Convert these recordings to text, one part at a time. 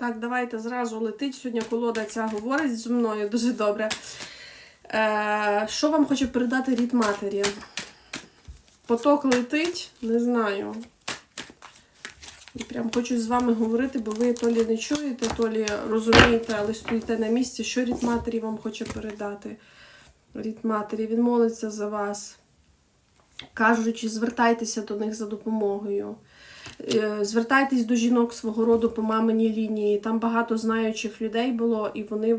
Так, давайте зразу летить. Сьогодні колода ця говорить зі мною дуже добре. Е, що вам хоче передати рід матері? Поток летить, не знаю. І прям хочу з вами говорити, бо ви то лі не чуєте, то лі розумієте, але стоїте на місці, що рід матері вам хоче передати. Рід матері, він молиться за вас. Кажучи, звертайтеся до них за допомогою. Е, Звертайтесь до жінок свого роду по маминій лінії. Там багато знаючих людей було, і вони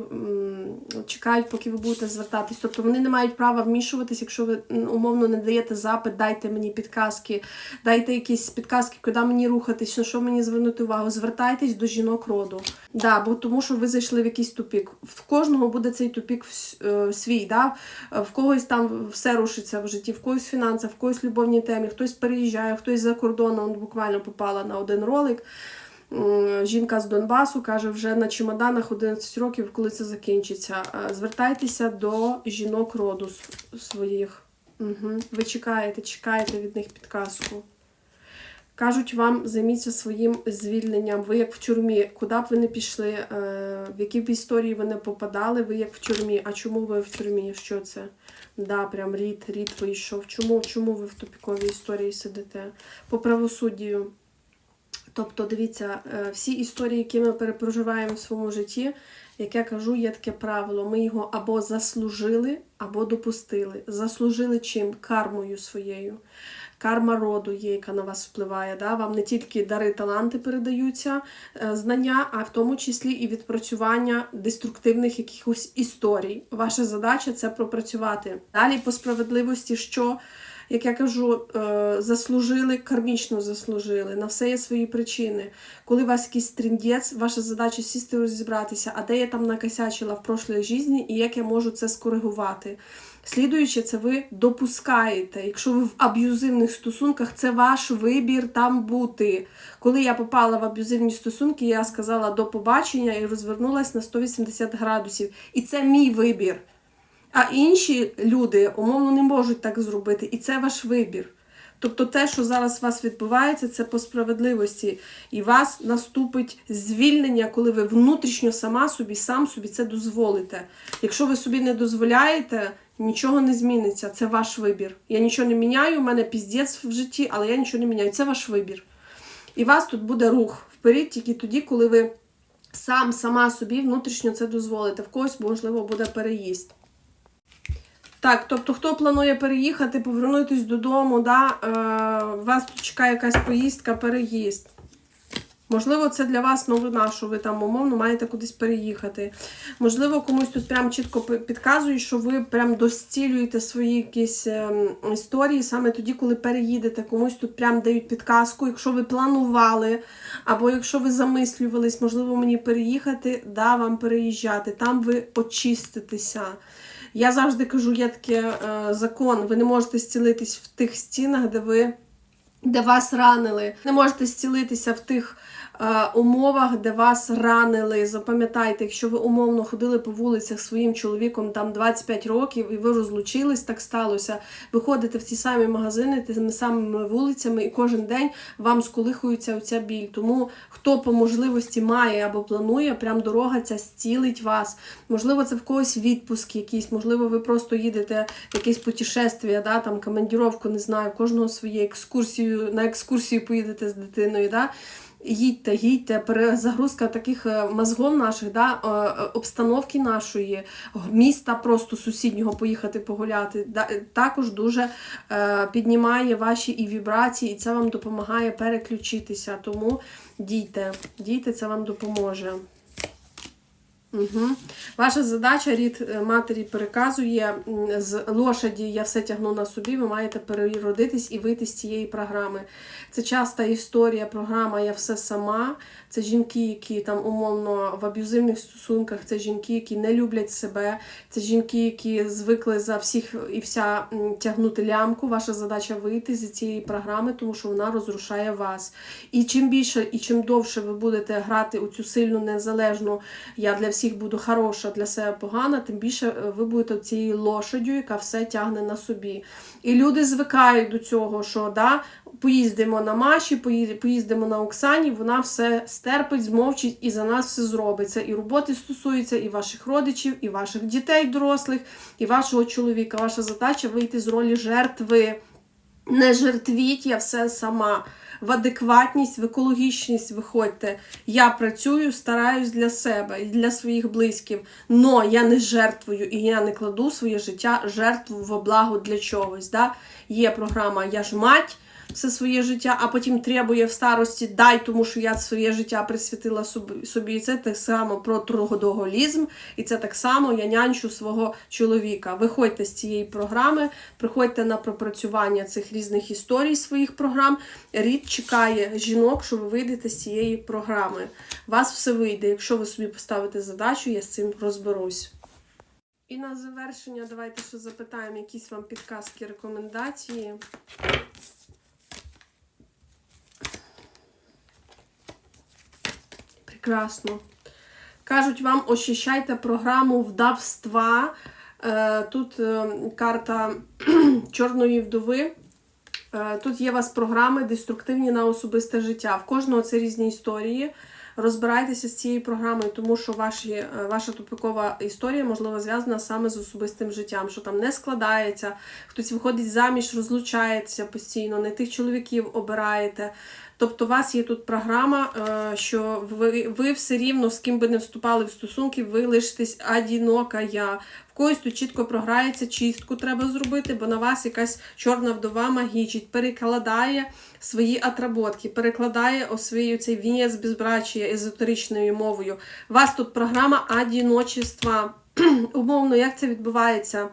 чекають, поки ви будете звертатись. Тобто вони не мають права вмішуватись, якщо ви умовно не даєте запит, дайте мені підказки, дайте якісь підказки, куди мені рухатись, на що мені звернути увагу. Звертайтесь до жінок роду. Да, бо тому що ви зайшли в якийсь тупік. В кожного буде цей тупік е, свій. Да? В когось там все рушиться в житті, в когось фінансах, в когось любовній темі, хтось переїжджає, хтось за кордоном буквально попала на один ролик. Жінка з Донбасу каже, вже на чемоданах 11 років, коли це закінчиться. Е, Звертайтеся до жінок роду своїх. Угу. Ви чекаєте, чекаєте від них підказку. Кажуть вам, займіться своїм звільненням. Ви як в тюрмі, куди б ви не пішли, е, в які б історії ви не попадали, ви як в тюрмі. А чому ви в тюрмі? Що це? Да, прям рід, рід вийшов. Чому, чому ви в тупіковій історії сидите? По правосуддю. Тобто, дивіться, е, всі історії, які ми перепроживаємо в своєму житті, як я кажу, є таке правило. Ми його або заслужили, або допустили. Заслужили чим? Кармою своєю. Карма роду є, яка на вас впливає. Да? Вам не тільки дари, таланти передаються, е, знання, а в тому числі і відпрацювання деструктивних якихось історій. Ваша задача це пропрацювати. Далі по справедливості, що як я кажу, е, заслужили, кармічно заслужили. На все є свої причини. Коли у вас якийсь тріндець, ваша задача сісти розібратися, а де я там накосячила в прошлій житті і як я можу це скоригувати. Слідуючи, це ви допускаєте. Якщо ви в аб'юзивних стосунках, це ваш вибір там бути. Коли я попала в аб'юзивні стосунки, я сказала до побачення і розвернулася на 180 градусів. І це мій вибір. А інші люди умовно не можуть так зробити, і це ваш вибір. Тобто те, що зараз у вас відбувається, це по справедливості. І вас наступить звільнення, коли ви внутрішньо сама собі, сам собі це дозволите. Якщо ви собі не дозволяєте, нічого не зміниться. Це ваш вибір. Я нічого не міняю, у мене піздець в житті, але я нічого не міняю. Це ваш вибір. І вас тут буде рух вперед тільки тоді, коли ви сам, сама собі внутрішньо це дозволите. В когось, можливо, буде переїзд. Так, тобто, хто планує переїхати, повернутися додому, да, е, вас тут чекає якась поїздка, переїзд. Можливо, це для вас новина, що ви там умовно маєте кудись переїхати. Можливо, комусь тут прям чітко підказують, що ви прям достілюєте свої якісь ем, історії саме тоді, коли переїдете. Комусь тут прям дають підказку. Якщо ви планували, або якщо ви замислювались, можливо, мені переїхати, да, вам переїжджати. Там ви очиститеся. Я завжди кажу, є такий е, закон, ви не можете зцілитись в тих стінах, де ви де вас ранили. Не можете зцілитися в тих умовах, де вас ранили. Запам'ятайте, якщо ви умовно ходили по вулицях своїм чоловіком там 25 років і ви розлучились, так сталося. Ви ходите в ті самі магазини, тими самими вулицями, і кожен день вам сколихується оця біль. Тому хто по можливості має або планує, прям дорога ця зцілить вас. Можливо, це в когось відпуск якийсь, можливо, ви просто їдете в якесь путешествие, да, там командіровку, не знаю, кожного своє екскурсію, на екскурсію поїдете з дитиною. Да. Їдьте, їдьте, перезагрузка таких е, мозгов наших, да, е, е, обстановки нашої, міста просто сусіднього поїхати погуляти, да, також дуже піднімає ваші і вібрації, і це вам допомагає переключитися. Тому дійте, дійте, це вам допоможе. Угу. Ваша задача рід е, матері переказує з лошаді я все тягну на собі, ви маєте переродитись і вийти з цієї програми. Це часта історія, програма Я все сама. Це жінки, які там умовно в аб'юзивних стосунках, це жінки, які не люблять себе, це жінки, які звикли за всіх і вся тягнути лямку. Ваша задача вийти з цієї програми, тому що вона розрушає вас. І чим більше і чим довше ви будете грати у цю сильну незалежну, я для всіх всіх буду хороша, для себе погана, тим більше е, ви будете цією лошадю, яка все тягне на собі. І люди звикають до цього, що да, поїздимо на Маші, поїздимо на Оксані, вона все стерпить, змовчить і за нас все зробить. Це і роботи стосується, і ваших родичів, і ваших дітей дорослих, і вашого чоловіка. Ваша задача вийти з ролі жертви. Не жертвіть, я все сама. В адекватність, в екологічність виходьте. Я працюю, стараюсь для себе і для своїх близьких. Но я не жертвую і я не кладу своє життя жертву во благо для чогось. Да? Є програма Я ж мать все своє життя, а потім требує в старості дай, тому що я своє життя присвятила собі. І це так само про трудоголізм, і це так само я нянчу свого чоловіка. Виходьте з цієї програми, приходьте на пропрацювання цих різних історій своїх програм. Рід чекає жінок, що ви вийдете з цієї програми. Вас все вийде. Якщо ви собі поставите задачу, я з цим розберусь. І на завершення давайте ще запитаємо якісь вам підказки, рекомендації. Прекрасно. Кажуть вам, очищайте програму вдавства. Е, Тут е, карта Чорної вдови. Е, Тут є у вас програми деструктивні на особисте життя. В кожного це різні історії. Розбирайтеся з цією програмою, тому що ваші, ваша тупикова історія, можливо, зв'язана саме з особистим життям, що там не складається, хтось виходить заміж, розлучається постійно, не тих чоловіків обираєте. Тобто, у вас є тут програма, е, що ви, ви все рівно з ким би не вступали в стосунки, ви лишитесь одинока я. В когось тут чітко програється, чистку треба зробити, бо на вас якась чорна вдова магічить, перекладає свої отработки, перекладає свій цей вінець безбрачія езотеричною мовою. У вас тут програма одіночества. Умовно, як це відбувається?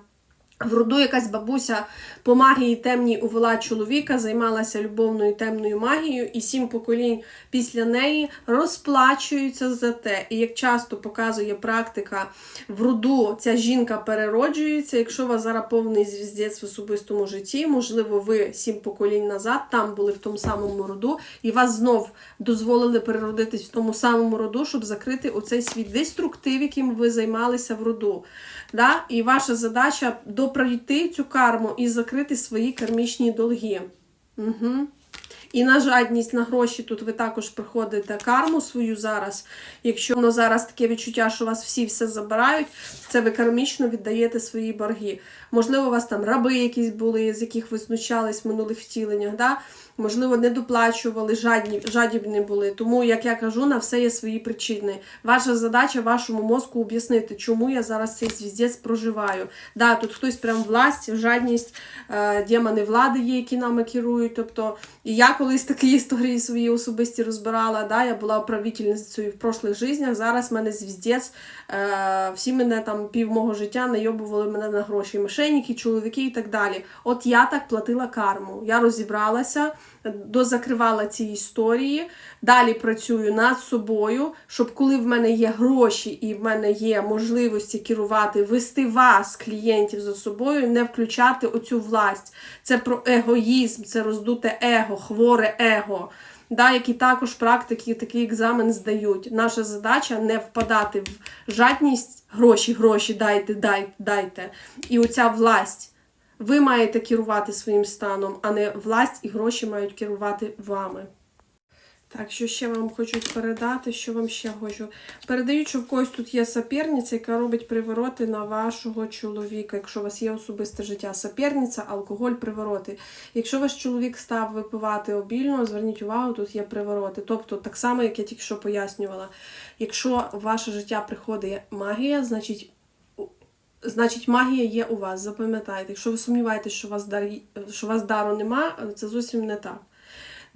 В роду якась бабуся по магії темній увела чоловіка, займалася любовною темною магією, і сім поколінь після неї розплачуються за те. І як часто показує практика, в роду ця жінка перероджується. Якщо у вас зараз повний звіздець в особистому житті, можливо, ви сім поколінь назад там були в тому самому роду, і вас знов дозволили переродитись в тому самому роду, щоб закрити оцей свій деструктив, яким ви займалися в роду. Да? І ваша задача допройти цю карму і закрити свої кармічні долги. Угу. І на жадність, на гроші тут ви також приходите карму свою зараз. Якщо воно зараз таке відчуття, що вас всі все забирають, це ви кармічно віддаєте свої борги. Можливо, у вас там раби якісь були, з яких ви знущались в минулих втіленнях. Да? Можливо, не доплачували, жадні, жадібні були. Тому, як я кажу, на все є свої причини. Ваша задача вашому мозку об'яснити, чому я зараз цей звіздець проживаю. Да, тут хтось прям власть, жадність, е, демони влади є, які нами керують. Тобто, і я колись такі історії свої особисті розбирала. Да, я була управительницею в прошлих життях. Зараз в мене звіздець. Е, всі мене там пів мого життя найобували мене на гроші. Мошенники, чоловіки і так далі. От я так платила карму. Я розібралася, дозакривала ці історії. Далі працюю над собою, щоб коли в мене є гроші і в мене є можливості керувати, вести вас, клієнтів за собою, не включати оцю власть. Це про егоїзм, це роздуте его, хворе его. Да, які також практики такий екзамен здають. Наша задача не впадати в жадність, гроші, гроші, дайте, дайте, дайте. І оця власть. Ви маєте керувати своїм станом, а не власть і гроші мають керувати вами. Так, що ще вам хочуть передати, що вам ще хочу. Передають, що в когось тут є соперниця, яка робить привороти на вашого чоловіка, якщо у вас є особисте життя. Соперниця, алкоголь, привороти. Якщо ваш чоловік став випивати обільно, зверніть увагу, тут є привороти. Тобто, так само, як я тільки що пояснювала, якщо в ваше життя приходить магія, значить. Значить, магія є у вас, запам'ятайте. Якщо ви сумніваєтесь, що у вас, дар, що у вас дару нема, це зовсім не так.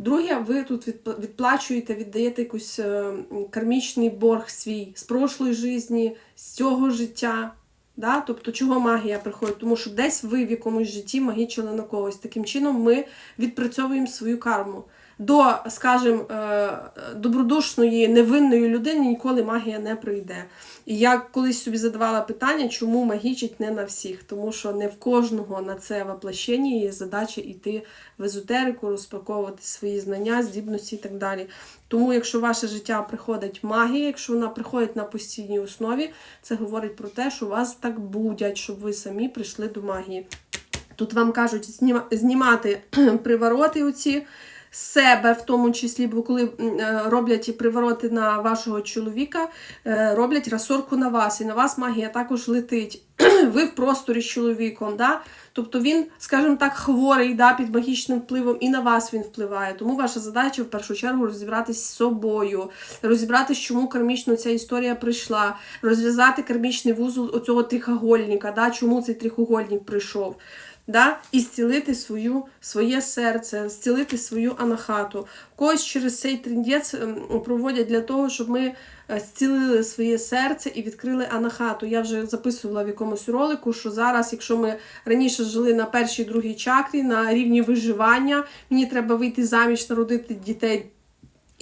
Друге, ви тут відп- відплачуєте, віддаєте якийсь е, кармічний борг свій з прошлої житті, з цього життя. Да? Тобто, чого магія приходить? Тому що десь ви в якомусь житті магічили на когось. Таким чином ми відпрацьовуємо свою карму. До, скажімо, е, добродушної, невинної людини ніколи магія не прийде. І я колись собі задавала питання, чому магічить не на всіх, тому що не в кожного на це воплощення є задача йти в езотерику, розпаковувати свої знання, здібності і так далі. Тому, якщо в ваше життя приходить магія, якщо вона приходить на постійній основі, це говорить про те, що вас так будять, щоб ви самі прийшли до магії. Тут вам кажуть зніма- знімати привороти оці себе, в тому числі, бо коли е, роблять привороти на вашого чоловіка, е, роблять розсорку на вас, і на вас магія також летить. Ви в просторі з чоловіком. Да? Тобто він, скажімо так, хворий да, під магічним впливом, і на вас він впливає. Тому ваша задача в першу чергу розібратися з собою, розібратися, чому кармічно ця історія прийшла, розв'язати кармічний вузол оцього трихогольника, да, чому цей трихогольник прийшов. Да? І зцілити свою, своє серце, зцілити свою анахату. Когось через цей трендець ем, проводять для того, щоб ми е, зцілили своє серце і відкрили анахату. Я вже записувала в якомусь ролику, що зараз, якщо ми раніше жили на першій другій чакрі, на рівні виживання, мені треба вийти заміж, народити дітей.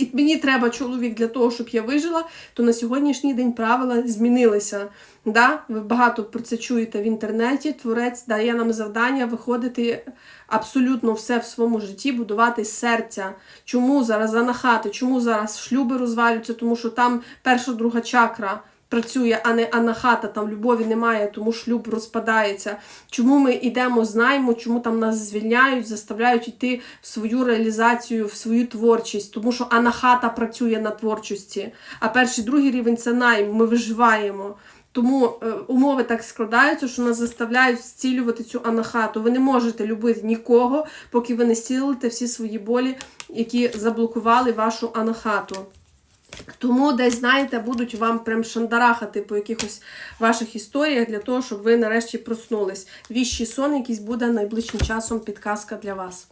І мені треба чоловік для того, щоб я вижила, то на сьогоднішній день правила змінилися. Да? Ви багато про це чуєте в інтернеті. Творець дає нам завдання виходити абсолютно все в своєму житті, будувати серця. Чому зараз занахати? Чому зараз шлюби розвалюються? Тому що там перша, друга чакра. Працює, а не анахата, там любові немає, тому шлюб розпадається. Чому ми йдемо з найму, чому там нас звільняють, заставляють йти в свою реалізацію, в свою творчість, тому що анахата працює на творчості. А перший другий рівень це найм, ми виживаємо. Тому е, умови так складаються, що нас заставляють зцілювати цю анахату. Ви не можете любити нікого, поки ви не зцілите всі свої болі, які заблокували вашу анахату. Тому десь, знаєте, будуть вам прям шандарахати по якихось ваших історіях для того, щоб ви нарешті проснулись. Віщий сон якийсь буде найближчим часом підказка для вас.